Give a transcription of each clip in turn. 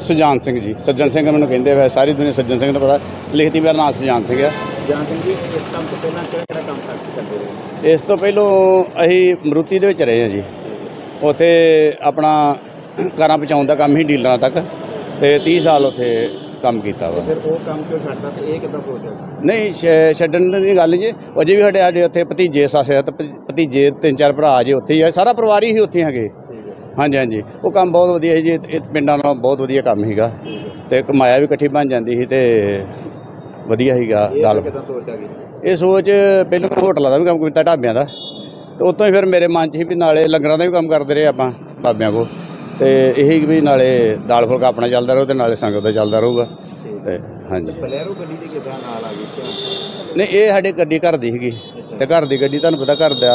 ਸੁਜਾਨ ਸਿੰਘ ਜੀ। ਸੱਜਣ ਸਿੰਘ ਮੈਨੂੰ ਕਹਿੰਦੇ ਵੇ ਸਾਰੀ ਦੁਨੀਆ ਸੱਜਣ ਸਿੰਘ ਨੂੰ ਪਤਾ। ਲਿਖਤੀ ਮੇਰਾ ਨਾਮ ਸੁਜਾਨ ਸਿੰਘ ਆ। ਜਾਨ ਸਿੰਘ ਜੀ ਇਸ ਕੰਮ ਤੋਂ ਪਹਿਲਾਂ ਕਿਹੜਾ ਕਿਹੜਾ ਕੰਮ ਕਰ- ਕਰਦੇ ਰਹੇ? ਇਸ ਤੋਂ ਪਹਿਲੋਂ ਅਸੀਂ ਮਰੂਤੀ ਦੇ ਵਿੱਚ ਰਹੇ ਹਾਂ ਜੀ। ਉੱਥੇ ਆਪਣਾ ਕਾਰਾਂ ਪਹੁੰਚਾਉਣ ਦਾ ਕੰਮ ਹੀ ਡੀਲਰਾਂ ਤੱਕ ਤੇ 30 ਸਾਲ ਉੱਥੇ ਕੰਮ ਕੀਤਾ ਵਾ। ਫਿਰ ਉਹ ਕੰਮ ਕਿਉਂ ਛੱਡਦਾ ਤੇ ਇਹ ਕਿੱਦਾਂ ਸੋਚਿਆ ਨਹੀਂ ਛੱਡਣ ਦੀ ਗੱਲ ਜੀ। ਅਜੇ ਵੀ ਸਾਡੇ ਸਾਡੇ ਉੱਥੇ ਭਤੀਜੇ ਸਾਸੇ ਭਤੀਜੇ ਤਿੰਨ ਚਾਰ ਭਰਾ ਜੇ ਉੱਥੇ ਹੀ ਆ। ਸਾਰਾ ਪਰਿਵਾਰ ਹੀ ਉੱਥੇ ਹੈਗੇ। ਹਾਂਜੀ ਹਾਂਜੀ। ਉਹ ਕੰਮ ਬਹੁਤ ਵਧੀਆ ਸੀ ਜੀ। ਇਹ ਪਿੰਡਾਂ ਨਾਲੋਂ ਬਹੁਤ ਵਧੀਆ ਕੰਮ ਸੀਗਾ। ਤੇ ਕਮਾਇਆ ਵੀ ਇਕੱਠੀ ਬਣ ਜਾਂਦੀ ਸੀ ਤੇ ਵਧੀਆ ਸੀਗਾ ਗਈ? ਇਹ ਸੋਚ ਪਹਿਲਾਂ ਹੋਟਲਾਂ ਦਾ ਵੀ ਕੰਮ ਕੀਤਾ ਢਾਬਿਆਂ ਦਾ। ਤੇ ਉਤੋਂ ਹੀ ਫਿਰ ਮੇਰੇ ਮਨ 'ਚ ਸੀ ਵੀ ਨਾਲੇ ਲੰਗਰਾਂ ਦਾ ਵੀ ਕੰਮ ਕਰਦੇ ਰਹੇ ਆਪਾਂ ਢਾਬਿਆਂ ਕੋ ਤੇ ਇਹੀ ਵੀ ਨਾਲੇ ਦਾਲ ਫੁਲਕਾ ਆਪਣਾ ਚੱਲਦਾ ਰਹੂ ਤੇ ਨਾਲੇ ਸੰਗਤ ਦਾ ਚੱਲਦਾ ਰਹੂਗਾ। ਤੇ ਹਾਂਜੀ। ਬਲੈਰੋ ਗੱਡੀ ਦੇ ਕਿੱਦਾਂ ਨਾਲ ਆ ਗਈ? ਨਹੀਂ ਇਹ ਸਾਡੇ ਗੱਡੀ ਘਰ ਦੀ ਸੀਗੀ। ਤੇ ਘਰ ਦੀ ਗੱਡੀ ਤੁਹਾਨੂੰ ਪਤਾ ਘਰ ਦਾ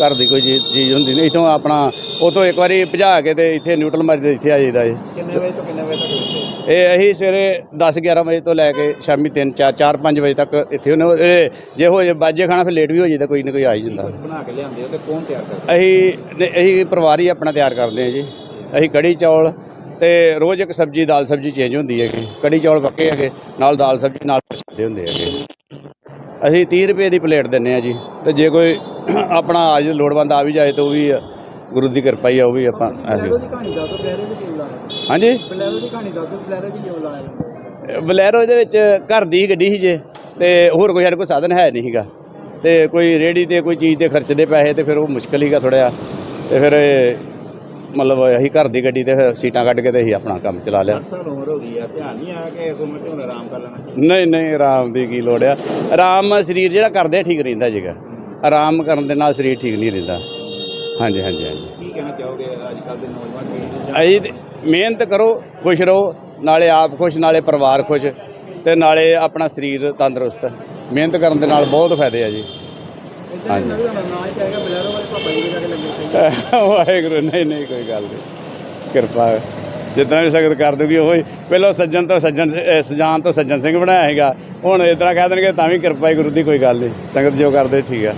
ਘਰ ਦੀ ਕੋਈ ਚੀਜ਼ ਚੀਜ਼ ਹੁੰਦੀ ਨਹੀਂ। ਇਥੋਂ ਆਪਣਾ ਉਤੋਂ ਇੱਕ ਵਾਰੀ ਭਜਾ ਕੇ ਤੇ ਇੱਥੇ ਨਿਊਟਰਲ ਮਾਰੀ ਤੇ ਇੱਥੇ ਆ ਜਾਈਦਾ ਜੀ। ਕਿੰਨੇ ਵਜੇ ਤੋਂ ਕਿੰਨੇ ਵਜੇ ਤੱਕ ਉੱਥੇ ਇਹ ਅਸੀਂ ਸਵੇਰੇ 10 11 ਵਜੇ ਤੋਂ ਲੈ ਕੇ ਸ਼ਾਮੀ 3 4 4 5 ਵਜੇ ਤੱਕ ਇੱਥੇ ਹੁੰਦੇ ਇਹ ਜੇ ਹੋ ਜੇ ਬਾਜੇ ਖਾਣਾ ਫਿਰ ਲੇਟ ਵੀ ਹੋ ਜਾਂਦਾ ਕੋਈ ਨਾ ਕੋਈ ਆ ਹੀ ਜਾਂਦਾ। ਬਣਾ ਕੇ ਲਿਆਂਦੇ ਹੋ ਤੇ ਕੌਣ ਤਿਆਰ ਕਰਦਾ? ਅਸੀਂ ਨੇ- ਅਸੀਂ ਪਰਿਵਾਰ ਹੀ ਆਪਣਾ ਤਿਆਰ ਕਰਦੇ ਹਾਂ ਜੀ। ਅਸੀਂ ਕੜੀ ਚੌਲ ਤੇ ਰੋਜ਼ ਇੱਕ ਸਬਜ਼ੀ ਦਾਲ ਸਬਜ਼ੀ ਚੇਂਜ ਹੁੰਦੀ ਹੈਗੀ। ਕੜੀ ਚੌਲ ਪੱਕੇ ਹੈਗੇ ਨਾਲ ਦਾਲ ਸਬਜ਼ੀ ਨਾਲ ਪ੍ਰਸ਼ਾਦੇ ਹੁੰਦੇ ਹੈਗੇ। ਅਸੀਂ 30 ਰੁਪਏ ਦੀ ਪਲੇਟ ਦਿੰਨੇ ਆ ਜੀ। ਤੇ ਜੇ ਕੋਈ ਆਪਣਾ ਆਜ ਲੋੜਵੰਦ ਆ ਵੀ ਜਾਏ ਤਾਂ ਉਹ ਵੀ ਗੁਰੂ ਦੀ ਕਿਰਪਾ ਹੀ ਆ ਉਹ ਵੀ ਆਪਾਂ ਐਸੇ- ਦੀ ਕਹਾਣੀ ਦੱਸੋ ਬਲੈਰੋ ਦੀ ਕਿਉਂ ਲਾਇਆ? ਹਾਂਜੀ? ਬਲੈਰੋ ਦੀ ਕਹਾਣੀ ਦੱਸੋ ਬਲੈਰੋ ਦੀ ਕਿਉਂ ਲਾਇਆ? ਬਲੈਰੋ ਦੇ ਵਿੱਚ ਘਰ ਦੀ ਗੱਡੀ ਸੀ ਜੇ ਤੇ ਹੋਰ ਕੋਈ ਸਾਡੇ ਕੋਲ ਸਾਧਨ ਹੈ ਨਹੀਂ ਸੀਗਾ। ਤੇ ਕੋਈ ਰੇੜੀ ਤੇ ਕੋਈ ਚੀਜ਼ ਤੇ ਖਰਚਦੇ ਪੈਸੇ ਤੇ ਫਿਰ ਉਹ ਮੁਸ਼ਕਲ ਹੀਗਾ ਥੋੜ੍ਹਾ ਤੇ ਫਿਰ ਇਹ ਮਤਲਬ ਅਸੀਂ ਘਰ ਦੀ ਗੱਡੀ ਤੇ ਫਿਰ ਸੀਟਾਂ ਕੱਢ ਕੇ ਤੇ ਅਸੀਂ ਆਪਣਾ ਕੰਮ ਚਲਾ ਲਿਆ। 8 ਸਾਲ ਉਮਰ ਹੋ ਗਈ ਆ ਧਿਆਨ ਨਹੀਂ ਆਇਆ ਕਿ ਇਸ ਉਮਰ 'ਚ ਹੁਣ ਆਰਾਮ ਕਰ ਲੈਣਾ। ਨਹੀਂ ਨਹੀਂ ਆਰਾਮ ਦੀ ਕੀ ਲੋੜ ਆ। ਆਰਾਮ ਸਰੀਰ ਜਿਹੜਾ ਕਰਦੇ ਆ ਠੀਕ ਰਹਿੰਦਾ ਜੀਗਾ ਆਰਾਮ ਕਰਨ ਦੇ ਨਾਲ ਸਰੀਰ ਠੀਕ ਨਹੀਂ ਰਹਿੰਦਾ। ਹਾਂਜੀ ਹਾਂਜੀ ਹਾਂਜੀ। ਕੀ ਕਹਿਣਾ ਚਾਹੋਗੇ ਅੱਜ ਕੱਲ ਦੇ ਨੌਜਵਾਨ ਅਸੀਂ ਤੇ ਮਿਹਨਤ ਕਰੋ ਖੁਸ਼ ਰਹੋ ਨਾਲੇ ਆਪ ਖੁਸ਼ ਨਾਲੇ ਪਰਿਵਾਰ ਖੁਸ਼ ਤੇ ਨਾਲੇ ਆਪਣਾ ਸਰੀਰ ਤੰਦਰੁਸਤ। ਮਿਹਨਤ ਕਰਨ ਦੇ ਨਾਲ ਬਹੁਤ ਫਾਇਦੇ ਆ ਜੀ। ਹਾਂਜੀ ਵਾਹਿਗੁਰੂ ਨਹੀਂ ਨਹੀਂ ਕੋਈ ਗੱਲ ਨਹੀਂ। ਕਿਰਪਾ। ਜਿਤਨਾ ਵੀ ਸਖਤ ਕਰ ਦੂਗੀ ਉਹ ਹੀ ਪਹਿਲਾਂ ਸੱਜਣ ਤੋਂ ਸੱਜਣ ਸੁਜਾਨ ਤੋਂ ਸੱਜਣ ਸਿੰਘ ਬਣਾਇਆ ਹੈਗਾ ਹੁਣ ਤਰ੍ਹਾਂ ਕਹਿ ਦੇਣਗੇ ਤਾਂ ਵੀ ਕਿਰਪਾ ਹੀ ਗੁਰੂ ਦੀ ਕੋਈ ਗੱਲ ਨਹੀਂ। ਸੰਗਤ ਜੋ ਕਰਦੇ ਠੀਕ ਆ।